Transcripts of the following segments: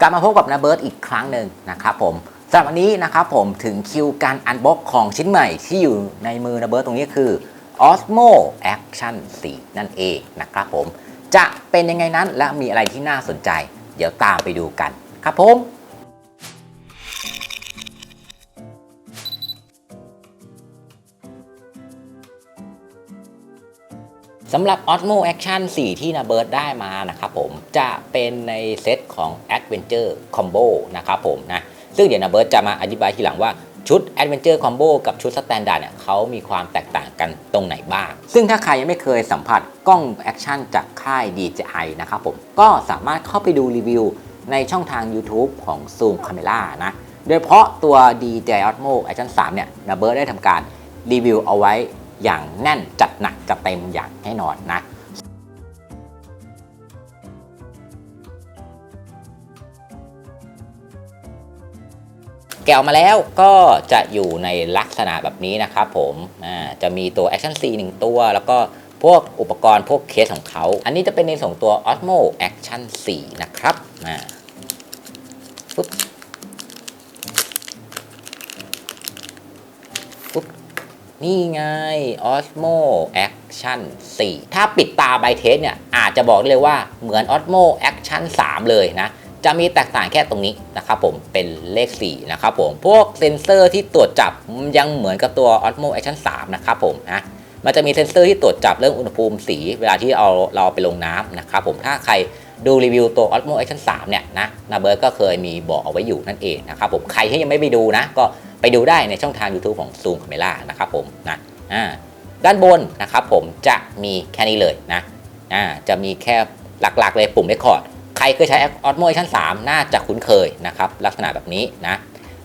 กลับมาพบกับนาเบิร์ตอีกครั้งหนึ่งนะครับผมสำหรับวันนี้นะครับผมถึงคิวการอันบ็อกของชิ้นใหม่ที่อยู่ในมือนาเบิร์ตตรงนี้คือ Osmo Action 4 นั่นเองนะครับผม จะเป็นยังไงนั้นและมีอะไรที่น่าสนใจ เดี๋ยวตามไปดูกันครับผม สำหรับ Osmo Action 4 ที่นาเบิร์ดได้มานะครับผมจะเป็นในเซตของ Adventure Combo นะครับผมนะซึ่งเดี๋ยวนาเบิร์ดจะมาอธิบายทีหลังว่าชุด Adventure Combo กับชุด Standard เนี่ยเขามีความแตกต่างกันตรงไหนบ้าง ซึ่งถ้าใครยังไม่เคยสัมผัสกล้องแอคชั่นจากค่าย DJI นะครับผมก็สามารถเข้าไปดูรีวิวในช่องทาง YouTube ของ Zoom Camera นะโดยเฉพาะตัว DJI Osmo Action 3 เนี่ยนาเบิร์ดได้ทำการรีวิวเอาไว้ อย่างแน่นจัดหนักจัดเต็มอย่างแน่นอนนะแกะออกมาแล้วก็จะอยู่ในลักษณะแบบนี้นะครับผมจะมีตัว Action C 1 ตัว แล้วก็พวกอุปกรณ์พวกเคสของเขา อันนี้จะเป็นในส่วนตัว Osmo Action 4 นะครับอ่าปุ๊บปุ๊บ นี่ไง Osmo Action 4 ถ้าปิดตาใบเทสเนี่ย อาจจะบอกได้เลยว่าเหมือน Osmo Action 3 เลยนะ จะมีแตกต่างแค่ตรงนี้นะครับผมเป็นเลข 4 นะครับผม พวกเซนเซอร์ที่ตรวจจับยังเหมือนกับตัว Osmo Action 3 นะครับผมนะมันจะมีเซนเซอร์ที่ตรวจจับเรื่องอุณหภูมิสี เวลาที่เอาเราไปลงน้ำนะครับผมถ้าใครดูรีวิวตัว Osmo Action 3 เนี่ยนะนาเบิร์ก็เคยมีบอกเอาไว้อยู่นั่นเองนะครับผมใครที่ยังไม่ไปดูนะก็ ไปดูได้ในช่องทาง YouTube ของ Zoom Camera นะครับผมนะอ่าด้านบนนะครับผมจะมีแค่นี้เลยนะอ่าจะมีแค่หลักๆ เลยปุ่ม Record ใครเคยใช้ Osmo Action 3 น่าจะคุ้นเคยนะครับลักษณะแบบนี้นะ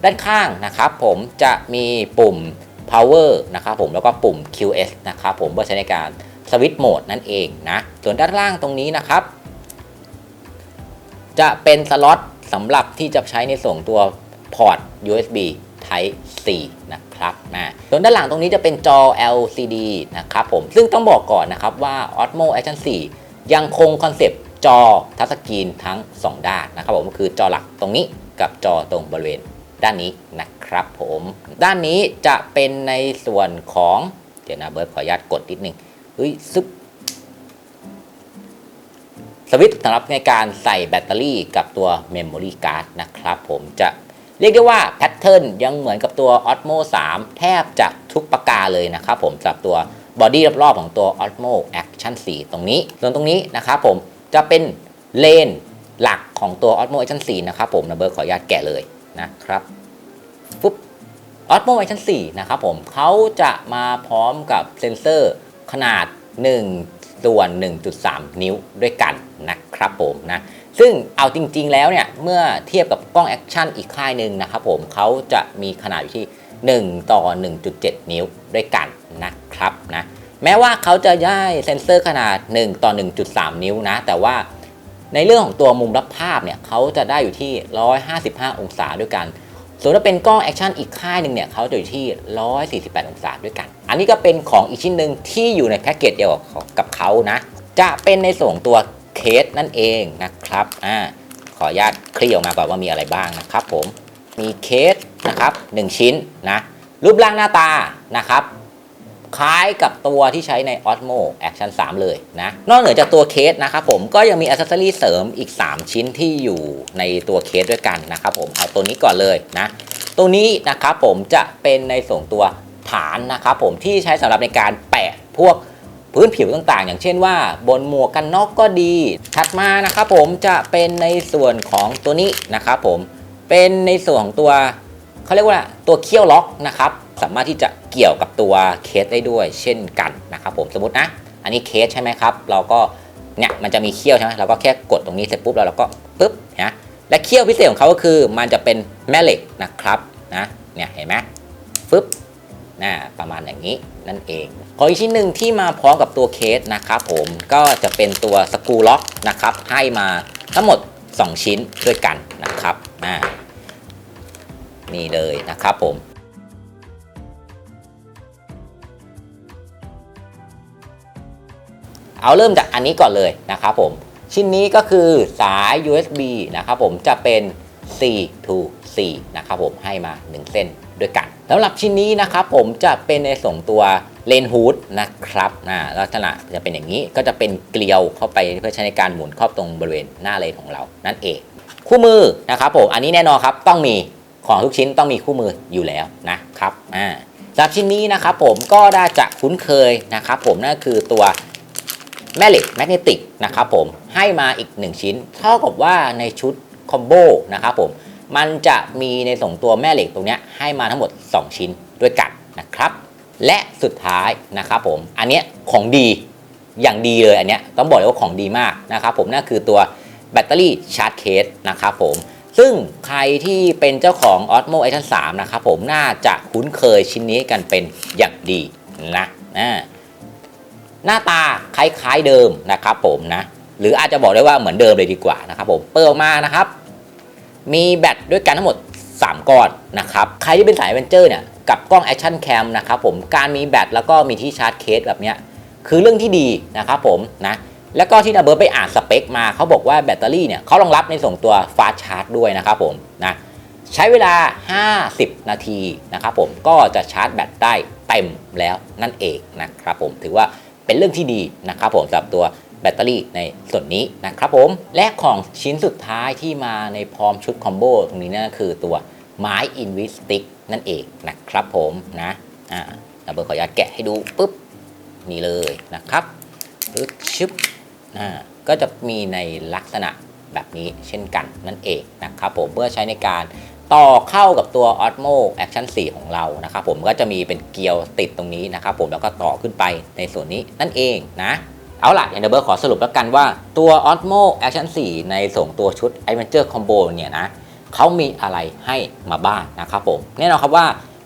ด้านข้างนะครับผมจะมีปุ่ม power นะครับผมแล้วก็ปุ่ม QS นะครับผมเพื่อใช้ในการสวิตช์โหมดนั่นเองนะส่วนด้านล่างตรงนี้นะครับ จะเป็นสล็อตสำหรับที่จะใช้ในส่วนตัวพอร์ต USB Type C นะครับนะส่วนด้านหลังตรงนี้จะเป็นจอ LCD นะครับผมซึ่งต้องบอกก่อนนะครับว่า Osmo Action 4 ยังคงคอนเซปต์จอทัชสกรีนทั้ง 2 ด้านนะครับผมคือจอหลักตรงนี้กับจอตรงบริเวณด้านนี้นะครับผม ด้านนี้จะเป็นในส่วนของเดี๋ยวนะเบิร์ดขออนุญาตกดนิดนึงเฮ้ยซึบสวิตช์สำหรับในการใส่แบตเตอรี่กับตัว Memory Card นะครับผมจะ เรียกได้ว่าแพทเทิร์นยังเหมือนกับตัว Osmo 3 แทบจะทุกประการเลยนะครับผมสำหรับตัวบอดี้รอบๆของตัว Osmo Action 4 ตรงนี้ ส่วนตรงนี้นะครับผมจะเป็นเลนหลักของตัว Osmo Action 4 นะครับผมนะเบอร์ขออนุญาตแกะเลยนะครับปุ๊บ Osmo Action 4 นะครับผมเขาจะมาพร้อมกับเซ็นเซอร์ขนาด 1 ส่วน 1.3 นิ้วด้วยกันนะครับผมนะซึ่งเอาจริง ๆ แล้วเนี่ย เมื่อเทียบกับกล้องแอคชั่นอีกค่ายหนึ่งนะครับผมเขาจะมีขนาดอยู่ที่ 1 ต่อ 1.7 นิ้วด้วยกันนะครับนะแม้ว่าเขาจะได้เซ็นเซอร์ขนาด 1 ต่อ 1.3 นิ้วนะ แต่ว่าในเรื่องของตัวมุมรับภาพเนี่ยเขาจะได้อยู่ที่ 155 องศาด้วยกันส่วนถ้าเป็นกล้องแอคชั่นอีกค่ายหนึ่งเนี่ยเขาจะอยู่ที่ 148 องศาด้วยกัน อันนี้ก็เป็นของอีกชิ้นหนึ่งที่อยู่ในแพ็กเกจเดียวกับเขานะ จะเป็นในส่วนของตัวเคสนั่นเองนะครับ อ่า ออนุญาตคลี่ออกมาก่อนว่ามีอะไรบ้างนะครับผมมีเคสนะครับ1ชิ้นนะรูปร่างหน้าตานะครับคล้ายกับตัวที่ใช้ใน Osmo Action 3 เลยนะ นอกเหนือจากตัวเคสนะครับผมก็ยังมีอ c เซสซอรีเสริมอีก 3 ชิ้นที่อยู่ในตัวเคสด้วยกันนะครับผมเอาตัวนี้ก่อนเลยนะตัวนี้นะครับผมจะเป็นในส่วนตัวฐานนะครับผมที่ใช้สำหรับในการแปะพวก พื้นผิวต่างๆ อย่างเช่นว่า บนหมวกกันน็อกก็ดี ถัดมานะครับผมจะเป็นในส่วนของตัวนี้นะครับผมเป็นในส่วนของตัวเขาเรียกว่าตัวเคี่ยวล็อกนะครับสามารถที่จะเกี่ยวกับตัวเคสได้ด้วย เช่นกันนะครับผมสมมตินะอันนี้เคสใช่ไหมครับเราก็เนี่ยมันจะมีเคี่ยวใช่ไหมเราก็แค่กดตรงนี้เสร็จปุ๊บแล้วเราก็ปึ๊บนะและเคี่ยวพิเศษของเขาก็คือมันจะเป็นแม่เหล็กนะครับนะเนี่ยเห็นไหมฟึบ นะประมาณอย่างนี้นั่นเองขออีกชิ้นหนึ่งที่มาพร้อมกับตัวเคสนะครับผมก็จะเป็นตัวสกูล็อกนะครับให้มาทั้งหมด 2 ชิ้นด้วยกันนะครับอ่านี่เลยนะครับผมเอาเริ่มจากอันนี้ก่อนเลยนะครับผมชิ้นนี้ก็คือสาย USB นะครับผมจะเป็น C to C นะครับผมให้มา 1 เส้น ด้วยกันสำหรับชิ้นนี้นะครับผมจะเป็นในส่งตัวเลนฮูดนะครับนะลักษณะจะเป็นอย่างนี้ก็จะเป็นเกลียวเข้าไปเพื่อใช้ในการหมุนครอบตรงบริเวณหน้าเลนของเรา นั่นเอง คู่มือนะครับผมอันนี้แน่นอนครับต้องมีของทุกชิ้นต้องมีคู่มืออยู่แล้วนะครับอ่าสำหรับชิ้นนี้นะครับผมก็ได้จะคุ้นเคยนะครับผมนั่นคือตัวแม่เหล็กแมกเนติกนะครับผมให้มาอีก 1 ชิ้นเท่ากับว่าในชุดคอมโบนะครับผม มันจะมีในส่งตัวแม่เหล็กตรงนี้ให้มาทั้งหมด 2 ชิ้นด้วยกันนะครับ และสุดท้ายนะครับผมอันเนี้ยของดีอย่างดีเลยอันเนี้ยต้องบอกเลยว่าของดีมากนะครับผมนั่นคือตัวแบตเตอรี่ชาร์จเคสนะครับผมซึ่งใครที่เป็นเจ้าของ Osmo Action 3 นะครับผมน่าจะคุ้นเคยชิ้นนี้กันเป็นอย่างดีนะนะหน้าตาคล้ายๆเดิมนะครับผมนะหรืออาจจะบอกได้ว่าเหมือนเดิมเลยดีกว่านะครับผมเปิดออกมานะครับ มีแบตด้วยกันทั้งหมด 3ก้อนนะครับ ใครที่เป็นสายเวนเจอร์เนี่ยกับกล้อง Action Cam นะครับผมการมีแบตแล้วก็มีที่ชาร์จเคสแบบเนี้ยคือเรื่องที่ดีนะครับผมนะแล้วก็ที่นาเบิร์ไปอ่านสเปคมาเขาบอกว่าแบตเตอรี่เนี่ยเขารองรับในส่งตัวฟาสชาร์จด้วยนะครับผมนะใช้เวลา 50 นาทีนะครับผมก็จะชาร์จแบตได้เต็มแล้วนั่นเองนะครับผมถือว่าเป็นเรื่องที่ดีนะครับผมสำหรับตัว แบตเตอรี่ในส่วนนี้นะครับผม และของชิ้นสุดท้ายที่มาในพร้อมชุดคอมโบตรงนี้นั่นคือตัวไม้อินวิสติกนั่นเองนะครับผมนะอ่านาเบิร์ขออนุญาตแกะให้ดูปุ๊บนี่เลยนะครับปึ๊บชึบอ่าก็จะมีในลักษณะแบบนี้เช่นกันนั่นเองนะครับผมเพื่อใช้ในการต่อเข้ากับตัว Osmo Action 4 ของเรานะครับผมก็จะมีเป็นเกลียวติดตรงนี้นะครับผมแล้วก็ต่อขึ้นไปในส่วนนี้นั่นเองนะ เอาล่ะอย่างเดเบอร์ขอสรุปแล้วกันว่าตัว Osmo Action 4 ในส่งตัวชุด Adventure Combo เนี่ยนะเขามีอะไรให้มาบ้างนะครับผม แน่นอนครับว่า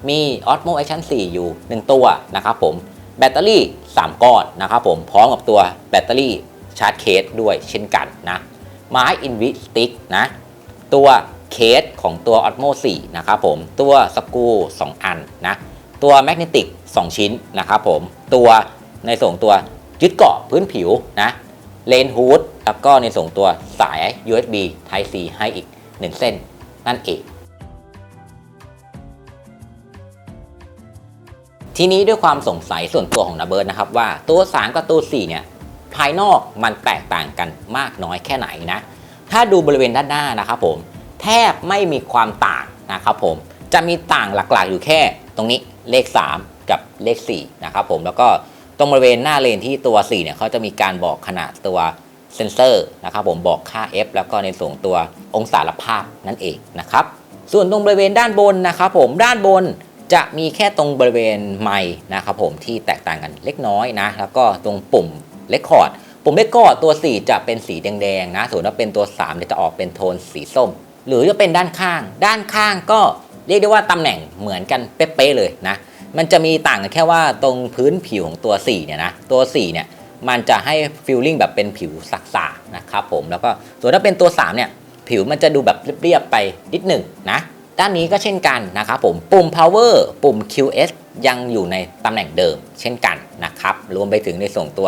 มี Osmo Action 4 อยู่ 1 ตัวนะครับผม แบตเตอรี่ 3 ก้อนนะครับผม พร้อมกับตัวแบตเตอรี่ชาร์จเคสด้วยเช่นกันนะไม้อินวิสติกนะ ตัวเคสของตัว Osmo 4 นะครับผม ตัวสกู2 อันนะ ตัวแมกเนติก 2 ชิ้นนะครับผม ตัวในส่งตัว ยึดเกาะพื้นผิวนะเลนฮูดแล้วก็ในส่งตัวสาย USB Type C ให้อีก 1 เส้น นั่นเอง ทีนี้ด้วยความสงสัยส่วนตัวของนาเบิร์ดนะครับว่าตัว3กับตัว4เนี่ยภายนอกมันแตกต่างกันมากน้อยแค่ไหนนะ ถ้าดูบริเวณด้านหน้านะครับผม แทบไม่มีความต่างนะครับผม จะมีต่างหลักๆอยู่แค่ตรงนี้เลข 3 กับเลข4นะครับผมแล้วก็ ตรงบริเวณหน้าเลนที่ตัว 4 เนี่ยเขาจะมีการบอกขนาดตัวเซนเซอร์นะครับผมบอกค่า f แล้วก็ในส่วนตัวองศาละภาพนั่นเองนะครับ ส่วนตรงบริเวณด้านบนนะครับผมด้านบนจะมีแค่ตรงบริเวณไม้นะครับผมที่แตกต่างกันเล็กน้อยนะ แล้วก็ตรงปุ่มเลคคอร์ดปุ่มเลคคอร์ดตัว 4 จะเป็นสีแดงๆนะส่วนถ้าเป็นตัว3เนี่ยจะออกเป็นโทนสีส้ม หรือจะเป็นด้านข้าง ด้านข้างก็เรียกได้ว่าตำแหน่งเหมือนกันเป๊ะๆเลยนะ มันจะมีต่างกันแค่ว่าตรงพื้นผิวของตัว4เนี่ยนะตัว4เนี่ยมันจะให้ฟีลลิ่งแบบเป็นผิวสักๆนะครับผมแล้วก็ส่วนถ้าเป็นตัว3เนี่ยผิวมันจะดูแบบเรียบๆไปนิดหนึ่งนะด้านนี้ก็เช่นกันนะครับผมปุ่ม power ปุ่ม QS ยังอยู่ในตำแหน่งเดิมเช่นกันนะครับรวมไปถึงในส่วนตัว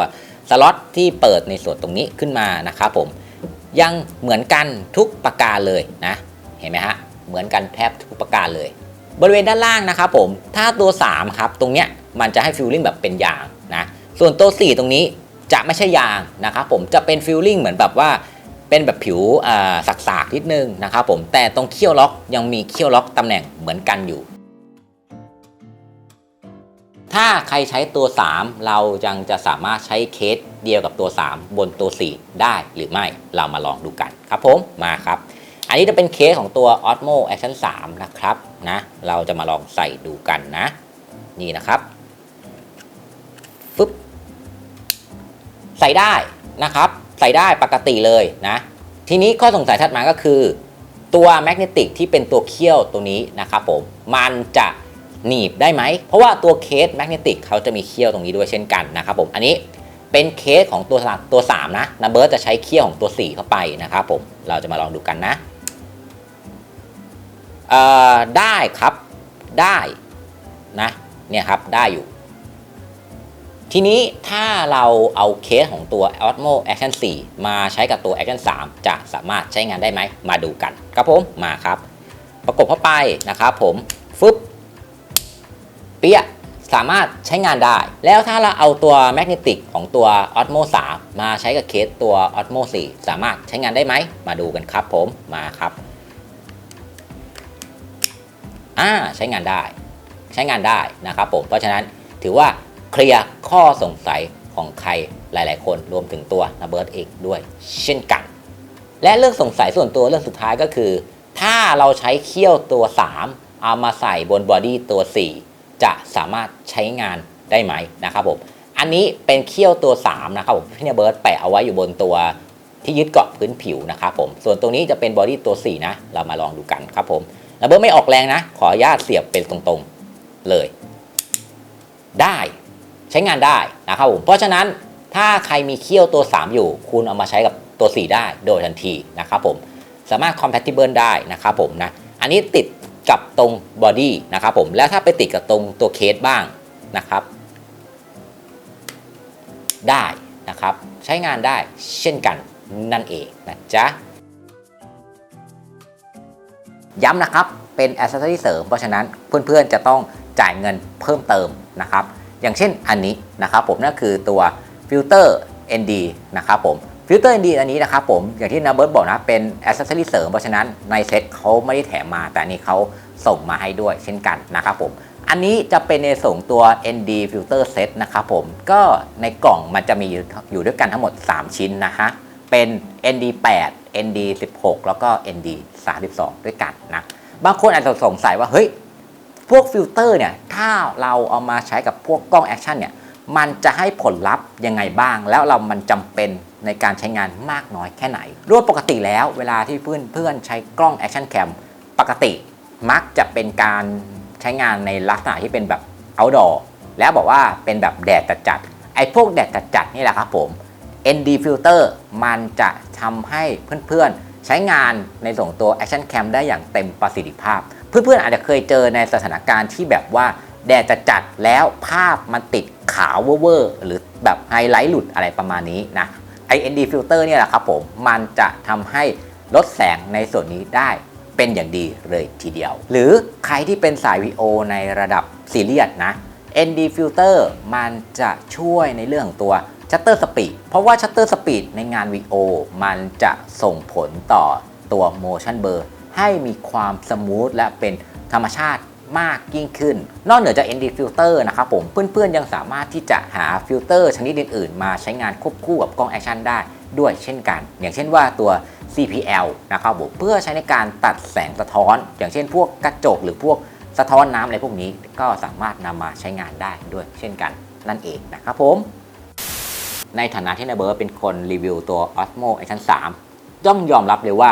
สล็อตที่เปิดในส่วนตรงนี้ขึ้นมานะครับผมยังเหมือนกันทุกประการเลยนะเห็นไหมฮะเหมือนกันแทบทุกประการเลย บริเวณด้านล่างนะครับผมถ้าตัว3ครับตรงเนี้ยมันจะให้ฟิลลิ่งแบบเป็นยางนะส่วนตัว4ตรงนี้จะไม่ใช่ยางนะครับผมจะเป็นฟิลลิ่งเหมือนแบบว่าเป็นแบบผิวสักๆนิดนึงนะครับผมแต่ตรงเขี้ยวล็อกยังมีเขี้ยวล็อกตำแหน่งเหมือนกันอยู่ ถ้าใครใช้ตัว 3 เรายังจะสามารถใช้เคสเดียวกับตัว 3 บนตัว 4 ได้หรือไม่เรามาลองดูกันครับผมมาครับ อันนี้จะเป็นเคสของตัว Osmo Action 3 นะครับนะเราจะมาลองใส่ดูกันนะ นี่นะครับฟึ๊บใส่ได้นะครับ ใส่ได้ปกติเลยนะ ทีนี้ข้อสงสัยถัดมาก็คือตัวแมกเนติกที่เป็นตัวเขี้ยวตัวนี้นะครับผมมันจะหนีบได้ไหม เพราะว่าตัวเคสแมกเนติกเขาจะมีเขี้ยวตรงนี้ด้วยเช่นกันนะครับผมอันนี้เป็นเคสของตัวตัว 3 นะนะเบิร์ตจะใช้เขี้ยวของตัว 4 เข้าไปนะครับผมเราจะมาลองดูกันนะ เอ่อได้ครับได้นะเนี่ยครับได้อยู่ ทีนี้ถ้าเราเอาเคสของตัว Osmo Action 4 มาใช้กับตัว Action 3 จะสามารถใช้งานได้ไหม มาดูกันครับผมมาครับ ประกบเข้าไปนะครับผมฟึบเปียสามารถใช้งานได้ แล้วถ้าเราเอาตัวแมกเนติกของตัว Osmo 3 มาใช้กับเคสตัว Osmo 4 สามารถใช้งานได้ไหม มาดูกันครับผมมาครับ อ่าใช้งานได้ ใช้งานได้นะครับผม เพราะฉะนั้นถือว่าเคลียร์ข้อสงสัยของใครหลาย ๆ คนรวมถึงตัวนาเบิร์ตเองด้วย เช่นกัน และเรื่องสงสัยส่วนตัวเรื่องสุดท้ายก็คือ ถ้าเราใช้เขี้ยวตัว 3 เอามาใส่บนบอดี้ตัว 4 จะสามารถใช้งานได้ไหมนะครับผมอันนี้เป็นเขี้ยวตัว 3 นะครับผมพี่เนเบิร์ตแปะเอาไว้อยู่บนตัวที่ยึดเกาะพื้นผิวนะครับผมส่วนตรงนี้จะเป็นบอดี้ตัว 4 นะ เรามาลองดูกันครับผม นาเบิร์ตไม่ออกแรงนะ ขออนุญาตเสียบเป็นตรงๆเลย ได้ใช้งานได้นะครับผม เพราะฉะนั้นถ้าใครมีเขี้ยวตัว 3 อยู่ คุณเอามาใช้กับตัว 4 ได้โดยทันทีนะครับผม สามารถ compatible ได้นะครับผมนะ อันนี้ติดกับตรงบอดี้นะครับผม แล้วถ้าไปติดกับตรงตัวเคสบ้างนะครับ ได้นะครับ ใช้งานได้เช่นกันนั่นเองนะจ๊ะ ย้ำนะครับ เป็น accessory เสริม เพราะฉะนั้นเพื่อนๆจะต้องจ่ายเงินเพิ่มเติมนะครับ อย่างเช่นอันนี้นะครับผมนั่นคือตัวฟิลเตอร์ ND นะครับผมฟิลเตอร์ ND อันนี้นะครับผมอย่างที่นาเบิร์ตบอกนะเป็น accessory เสริม เพราะฉะนั้นในเซ็ตเขาไม่ได้แถมมาแต่นนี้เขาส่งมาให้ด้วยเช่นกันนะครับผมอันนี้จะเป็นในส่งตัว ND filter set นะครับผมก็ในกล่องมันจะมีอยู่ด้วยกันทั้งหมด 3 ชิ้นนะฮะ เป็น ND 8 ND 16 แล้วก็ ND 32 ด้วยกันนะบางคนอาจจะสงสัยว่าเฮ้ยพวกฟิลเตอร์เนี่ยถ้าเราเอามาใช้กับพวกกล้องแอคชั่นเนี่ยมันจะให้ผลลัพธ์ยังไงบ้าง แล้วเรามันจำเป็นในการใช้งานมากน้อยแค่ไหนรวมปกติแล้วเวลาที่เพื่อนเพื่อนใช้กล้องแอคชั่นแคมปกติมักจะเป็นการใช้งานในลักษณะที่เป็นแบบ outdoor แล้วบอกว่าเป็นแบบแดดจัดๆไอ้พวกแดดจัดๆนี่แหละครับผม ND filter มันจะทำให้เพื่อนๆ ใช้งานในส่งตัว Action Cam ได้อย่างเต็มประสิทธิภาพ เพื่อนๆ อาจจะเคยเจอในสถานการณ์ที่แบบว่าแดดจะจัดแล้วภาพมันติดขาวเวอร์หรือแบบไฮไลท์หลุดอะไรประมาณนี้นะไอ ND filter เนี่ยแหละครับผม มันจะทำให้ลดแสงในส่วนนี้ได้เป็นอย่างดีเลยทีเดียว หรือใครที่เป็นสายวีโอในระดับซีเรียสนะ ND filter มันจะช่วยในเรื่องของตัว shutter speed เพราะว่า shutter speed ในงาน VO มันจะส่งผลต่อตัว motion blur ให้มีความสมูทและเป็นธรรมชาติมากยิ่งขึ้น นอกเหนือจาก ND filter นะครับผม เพื่อนๆ ยังสามารถที่จะหาฟิลเตอร์ชนิดอื่นๆ มาใช้งานควบคู่กับกล้องแอคชั่นได้ด้วยเช่นกัน อย่างเช่นว่าตัว CPL นะครับผม เพื่อใช้ในการตัดแสงสะท้อน อย่างเช่นพวกกระจกหรือพวกสะท้อนน้ำอะไรพวกนี้ ก็สามารถนำมาใช้งานได้ด้วยเช่นกันนั่นเองนะครับผม ในฐานะที่นายเบิร์ดเป็นคนรีวิวตัว Osmo Action 3 ต้องยอมรับเลยว่า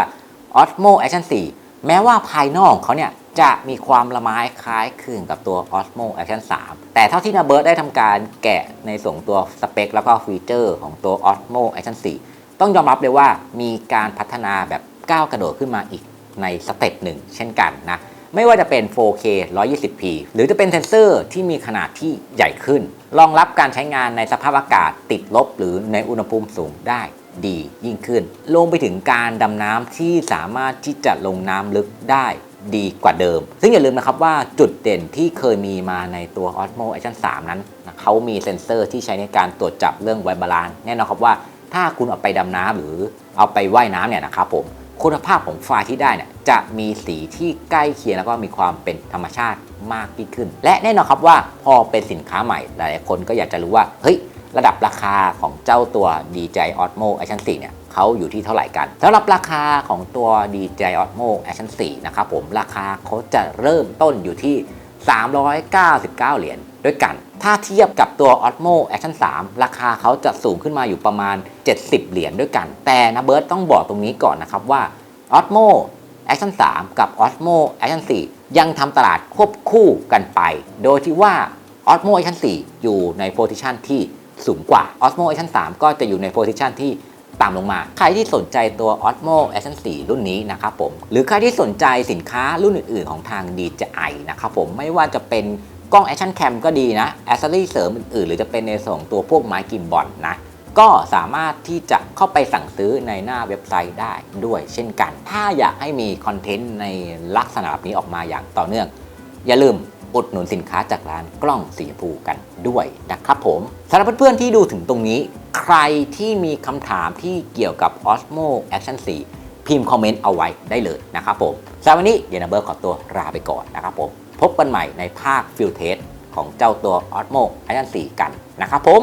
Osmo Action 4 แม้ว่าภายนอกของเขาเนี่ยจะมีความละไม้คล้ายคลึงกับตัว Osmo Action 3 แต่เท่าที่นาเบิร์ดได้ทำการแกะในส่งตัวสเปค แล้วก็ฟีเจอร์ของตัว Osmo Action 4 ต้องยอมรับเลยว่ามีการพัฒนาแบบก้าวกระโดดขึ้นมาอีกในสเต็ปหนึ่งเช่นกันนะ ไม่ว่าจะเป็น 4K 120p หรือจะเป็นเซนเซอร์ที่มีขนาดที่ใหญ่ขึ้น รองรับการใช้งานในสภาพอากาศติดลบหรือในอุณหภูมิสูงได้ดียิ่งขึ้น ลงไปถึงการดำน้ำที่สามารถที่จะลงน้ำลึกได้ดีกว่าเดิม ซึ่งอย่าลืมนะครับว่าจุดเด่นที่เคยมีมาในตัว Osmo Action 3 นั้น เขามีเซ็นเซอร์ที่ใช้ในการตรวจจับเรื่องไวบาลานแน่นอนครับว่าถ้าคุณเอาไปดำน้ำหรือเอาไปว่ายน้ำเนี่ยนะครับผม คุณภาพของไฟล์ที่ได้เนี่ยจะมีสีที่ใกล้เคียงแล้วก็มีความเป็นธรรมชาติมากยิ่งขึ้น และแน่นอนครับว่าพอเป็นสินค้าใหม่ หลายๆคนก็อยากจะรู้ว่า เฮ้ย ระดับราคาของเจ้าตัว DJI Osmo Action 4 เนี่ยเขาอยู่ที่เท่าไหร่กันสำหรับราคาของตัว DJI Osmo Action 4 นะครับผมราคาเขาจะเริ่มต้นอยู่ที่ 399 เหรียญด้วยกัน ถ้าเทียบกับตัว Osmo Action 3 ราคาเขาจะสูงขึ้นมาอยู่ประมาณ 70 เหรียญด้วยกัน แต่นะเบิร์ตต้องบอกตรงนี้ก่อนนะครับว่า Osmo Action 3 กับ Osmo Action 4 ยังทำตลาดควบคู่กันไป โดยที่ว่า Osmo Action 4 อยู่ในโพซิชันที่สูงกว่า Osmo Action 3 ก็จะอยู่ในโพซิชันที่ ต่ำลงมา ใครที่สนใจตัว Osmo Action 4 รุ่นนี้นะครับผม หรือใครที่สนใจสินค้ารุ่นอื่น ๆ ของทาง DJI นะครับผม ไม่ว่าจะเป็นกล้อง Action Cam ก็ดีนะแอสเซอรี่เสริมอื่น ๆ หรือจะเป็นในส่วนของตัวพวกไม้กิมบอลนะก็สามารถที่จะเข้าไปสั่งซื้อในหน้าเว็บไซต์ได้ด้วยเช่นกัน ถ้าอยากให้มีคอนเทนต์ในลักษณะแบบนี้ออกมาอย่างต่อเนื่อง อย่าลืม อุดหนุนสินค้าจากร้านกล้องสีชมพูกันด้วยนะครับผมสำหรับเพื่อนๆที่ดูถึงตรงนี้ ใครที่มีคำถามที่เกี่ยวกับ Osmo Action 4 พิมพ์คอมเมนต์เอาไว้ได้เลยนะครับผมสำหรับวันนี้เดนเบอร์ขอตัวลาไปก่อนนะครับผม พบกันใหม่ในภาคฟิลเทสของเจ้าตัว Osmo Action 4 กันนะครับผม